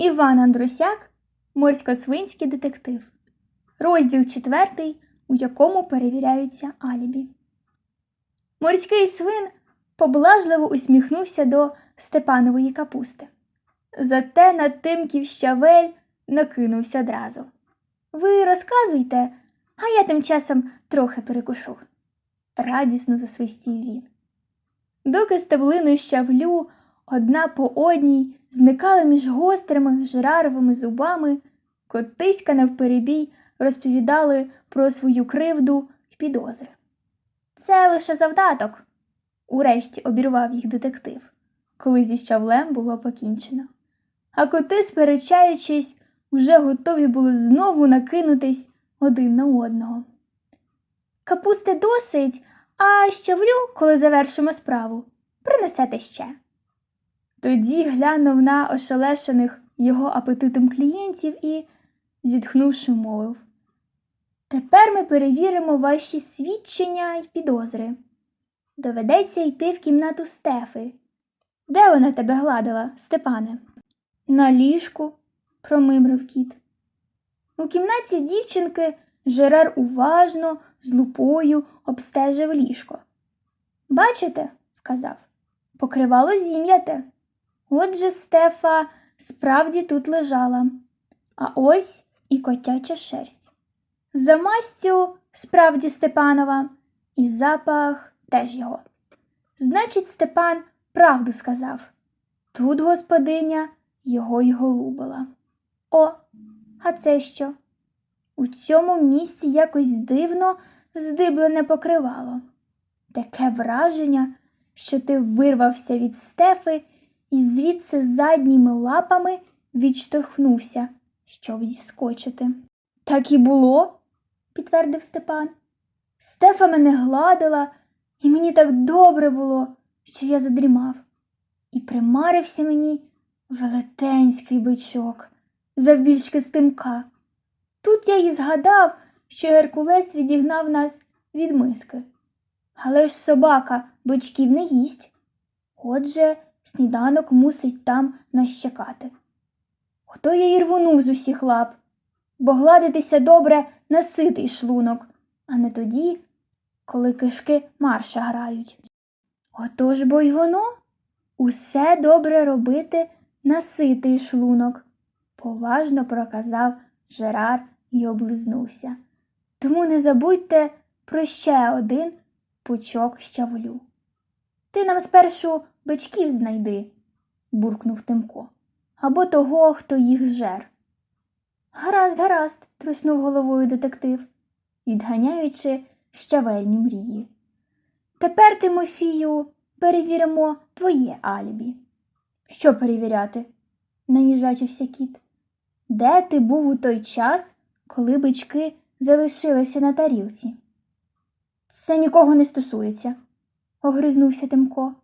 Іван Андрусяк, морсько-свинський детектив. Розділ четвертий, у якому перевіряються алібі. Морський свин поблажливо усміхнувся до Степанової капусти. Зате на тимків щавель накинувся одразу. Ви розказуйте, а я тим часом трохи перекушу. Радісно засвистів він. Доки стеблини щавлю одна по одній зникали між гострими жраровими зубами, котиська навперебій розповідали про свою кривду й підозри. Це лише завдаток, урешті обірвав їх детектив, коли зі щавлем було покінчено. А коти, сперечаючись, уже готові були знову накинутись один на одного. Капусти досить, а щавлю, коли завершимо справу, принесете ще. Тоді глянув на ошелешених його апетитом клієнтів і, зітхнувши, мовив Тепер ми перевіримо ваші свідчення й підозри. Доведеться йти в кімнату Стефи. Де вона тебе гладила, Степане? На ліжку, промимрив кіт. У кімнаті дівчинки Жерар уважно, з лупою обстежив ліжко. Бачите, вказав, покривало зім'яте. Отже, Стефа справді тут лежала, а ось і котяча шерсть. За мастю справді Степанова, і запах теж його. Значить, Степан правду сказав. Тут господиня його й голубила. О, а це що? У цьому місці якось дивно здиблене покривало. Таке враження, що ти вирвався від стефи і звідси задніми лапами відштовхнувся, щоб зіскочити. Так і було, підтвердив Степан. Стефа мене гладила, і мені так добре було, що я задрімав. І примарився мені велетенський бичок, завбільшки стимка. Тут я і згадав, що Геркулес відігнав нас від миски. Але ж собака бичків не їсть. Отже, сніданок мусить там нас чекати. Ото я й з усіх лап, бо гладитися добре на ситий шлунок, а не тоді, коли кишки марша грають. Отож бо й воно усе добре робити на ситий шлунок, поважно проказав Жерар і облизнувся. Тому не забудьте про ще один пучок щавлю. Ти нам спершу бичків знайди, буркнув Тимко, або того, хто їх зжер. Гаразд, гаразд, труснув головою детектив, відганяючи щавельні мрії. Тепер, Тимофію, перевіримо твоє алібі. Що перевіряти? наїжачився кіт. Де ти був у той час, коли бички залишилися на тарілці? Це нікого не стосується, огризнувся Тимко.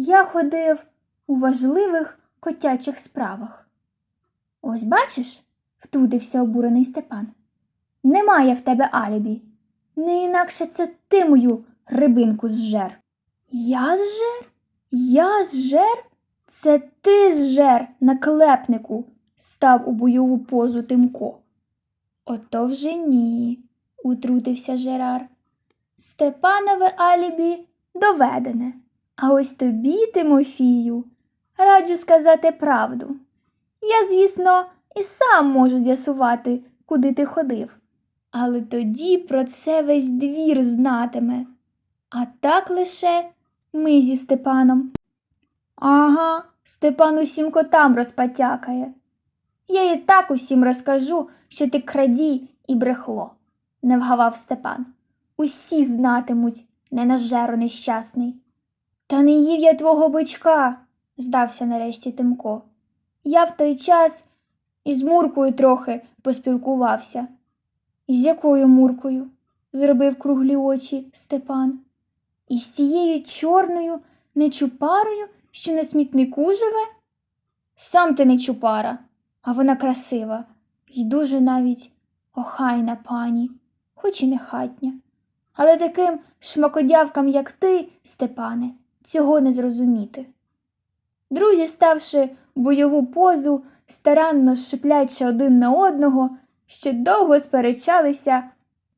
Я ходив у важливих котячих справах. Ось бачиш, втрутився обурений Степан. Немає в тебе алібі. Не інакше це ти мою рибинку зжер. Я зжер? Я зжер? Це ти зжер на клепнику, став у бойову позу Тимко. Ото вже ні, утрутився Жерар. Степанове алібі доведене. А ось тобі, Тимофію, раджу сказати правду. Я, звісно, і сам можу з'ясувати, куди ти ходив. Але тоді про це весь двір знатиме. А так лише ми зі Степаном. Ага, Степан усім котам розпатякає. Я і так усім розкажу, що ти крадій і брехло, не вгавав Степан. Усі знатимуть, ненажеро нещасний. Та не їв я твого бичка, здався нарешті Тимко. Я в той час із Муркою трохи поспілкувався. Із якою Муркою? зробив круглі очі Степан. Із цією чорною нечупарою, що на смітнику живе? Сам ти не чупара, а вона красива і дуже навіть охайна пані, хоч і не хатня. Але таким шмакодявкам, як ти, Степане, цього не зрозуміти. Друзі, ставши бойову позу, старанно шиплячи один на одного, ще довго сперечалися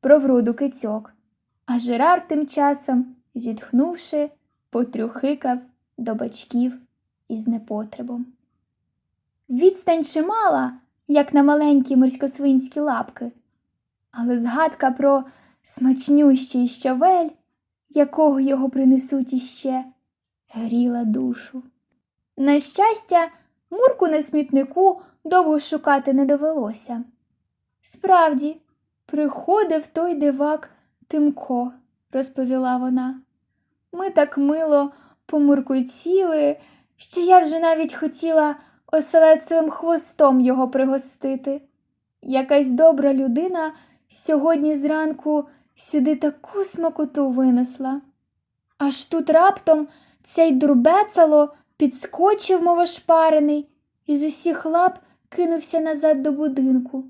про вроду кицьок. А Жерар тим часом, зітхнувши, потрюхикав до бачків із непотребом. Відстань чимала, як на маленькі морськосвинські лапки, але згадка про смачнющий щавель, якого його принесуть іще, гріла душу. На щастя, мурку на смітнику довго шукати не довелося. Справді, приходив той дивак Тимко, розповіла вона. Ми так мило помуркотіли, що я вже навіть хотіла оселедцевим хвостом його пригостити. Якась добра людина сьогодні зранку сюди таку смакоту винесла. Аж тут раптом цей дурбецало підскочив, мов ошпарений, і з усіх лап кинувся назад до будинку.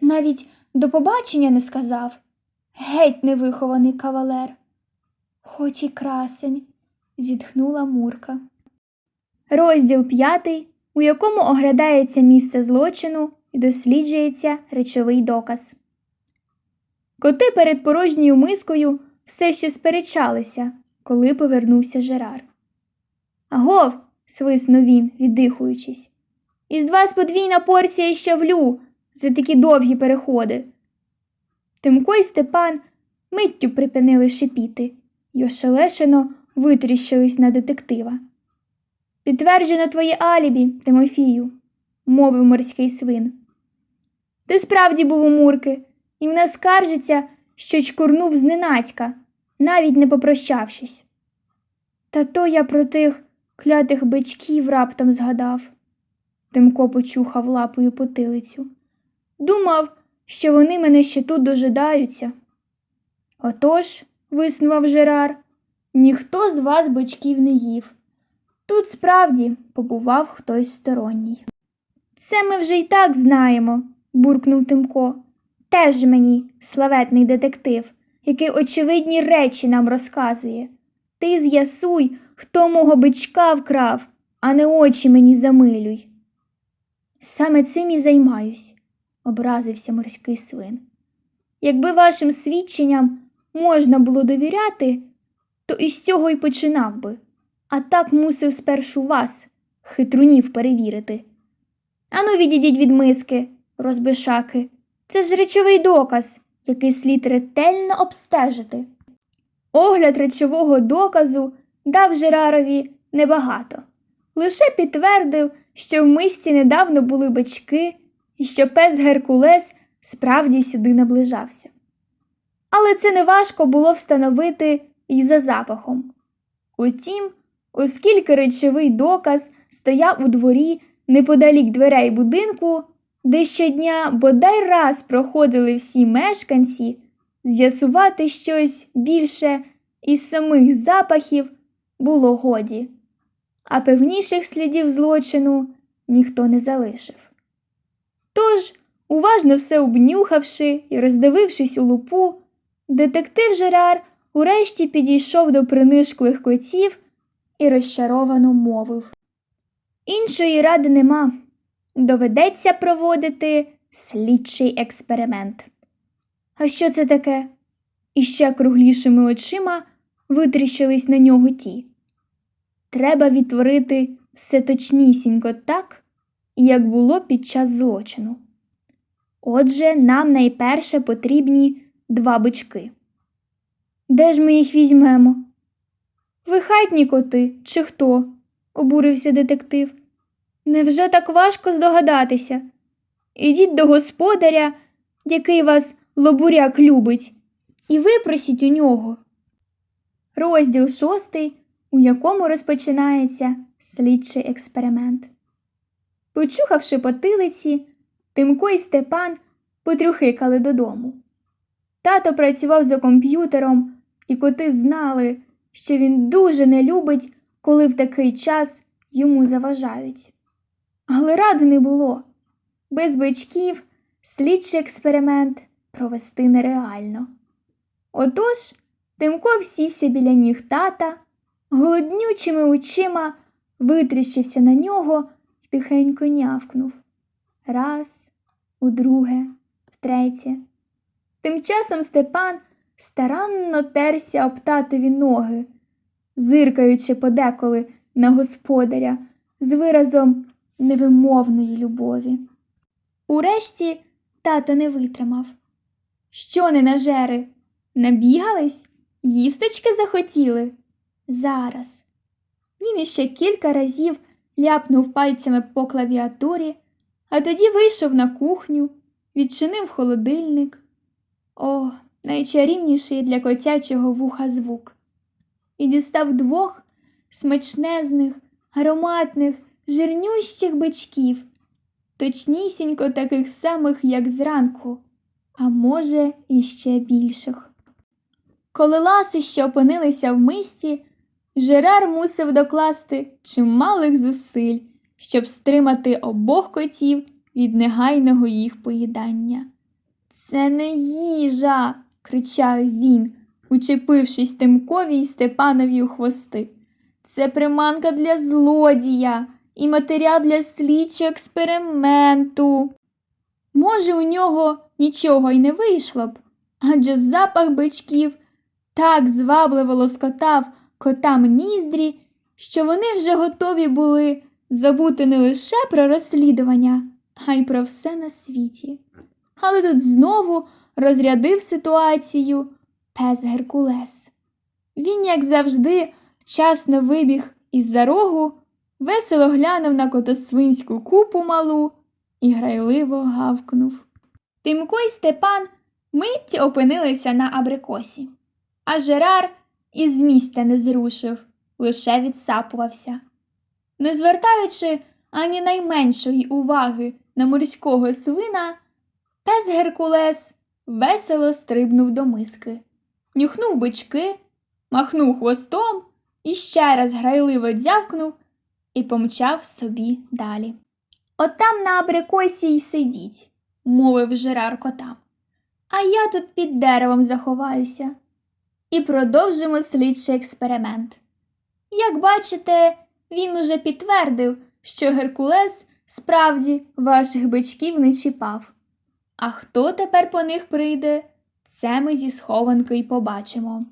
Навіть до побачення не сказав. Геть невихований кавалер. Хоч і красень, зітхнула Мурка. Розділ п'ятий, у якому оглядається місце злочину і досліджується речовий доказ. Коти перед порожньою мискою все ще сперечалися, коли повернувся Жерар. Агов, свиснув він, віддихуючись. Із два подвійна порція щавлю за такі довгі переходи. Тимко й Степан миттю припинили шипіти й ошелешено витріщились на детектива. Підтверджено твоє алібі, Тимофію, мовив морський свин. Ти справді був у Мурки, і вона скаржиться, що чкурнув зненацька, навіть не попрощавшись. Та то я про тих клятих бичків раптом згадав. Тимко почухав лапою потилицю. Думав, що вони мене ще тут дожидаються. Отож, виснував Жерар, ніхто з вас бичків не їв. Тут справді побував хтось сторонній. Це ми вже й так знаємо, буркнув Тимко. Теж мені славетний детектив, який очевидні речі нам розказує. Ти з'ясуй, хто мого бичка вкрав, а не очі мені замилюй. Саме цим і займаюсь, образився морський свин. Якби вашим свідченням можна було довіряти, то із цього й починав би, а так мусив спершу вас, хитрунів, перевірити. Ану, відійдіть від миски, розбишаки. Це ж речовий доказ, який слід ретельно обстежити. Огляд речового доказу дав Жерарові небагато. Лише підтвердив, що в мисці недавно були бички і що пес Геркулес справді сюди наближався. Але це неважко було встановити і за запахом. Утім, оскільки речовий доказ стояв у дворі неподалік дверей будинку, де щодня бодай раз проходили всі мешканці, з'ясувати щось більше із самих запахів було годі, а певніших слідів злочину ніхто не залишив. Тож, уважно все обнюхавши і роздивившись у лупу, детектив Жерар урешті підійшов до принишклих котів і розчаровано мовив. Іншої ради нема. Доведеться проводити слідчий експеримент. А що це таке? І ще круглішими очима витріщились на нього ті. Треба відтворити все точнісінько так, як було під час злочину. Отже, нам найперше потрібні два бички. Де ж ми їх візьмемо? Ви хатні коти, чи хто? обурився детектив. Невже так важко здогадатися? Ідіть до господаря, який вас лобуряк любить, і випросіть у нього. Розділ шостий, у якому розпочинається слідчий експеримент. Почухавши потилиці, Тимко і Степан потрюхикали додому. Тато працював за комп'ютером, і коти знали, що він дуже не любить, коли в такий час йому заважають. Але ради не було. Без бичків слідчий експеримент провести нереально. Отож, Тимко сівся біля ніг тата, голоднючими очима витріщився на нього і тихенько нявкнув. Раз, удруге, втретє. Тим часом Степан старанно терся об татові ноги, зиркаючи подеколи на господаря з виразом невимовної любові. Урешті тато не витримав. Що не нажери? Набігались? Їсточки захотіли? Зараз. Він іще кілька разів ляпнув пальцями по клавіатурі, а тоді вийшов на кухню, відчинив холодильник. О, найчарівніший для котячого вуха звук. І дістав двох смачнезних, ароматних, жирнющих бичків, точнісінько таких самих, як зранку, а може, іще більших. Коли ласощі опинилися в мисті, Жерар мусив докласти чималих зусиль, щоб стримати обох котів від негайного їх поїдання. Це не їжа, кричав він, учепившись Тимкові й Степанові у хвости. Це приманка для злодія і матеріал для слідчого експерименту. Може, у нього нічого й не вийшло б, адже запах бичків так звабливо лоскотав котам ніздрі, що вони вже готові були забути не лише про розслідування, а й про все на світі. Але тут знову розрядив ситуацію пес Геркулес. Він, як завжди, вчасно вибіг із-за рогу, весело глянув на котосвинську купу малу і грайливо гавкнув. Тимко й Степан миттю опинилися на абрикосі, а Жерар із місця не зрушив, лише відсапувався. Не звертаючи ані найменшої уваги на морського свина, пес Геркулес весело стрибнув до миски, нюхнув бички, махнув хвостом і ще раз грайливо дзявкнув і помчав собі далі. От там на абрикосі й сидіть, мовив Жерар котам. А я тут під деревом заховаюся. І продовжимо слідчий експеримент. Як бачите, він уже підтвердив, що Геркулес справді ваших бичків не чіпав. А хто тепер по них прийде, це ми зі схованки й побачимо.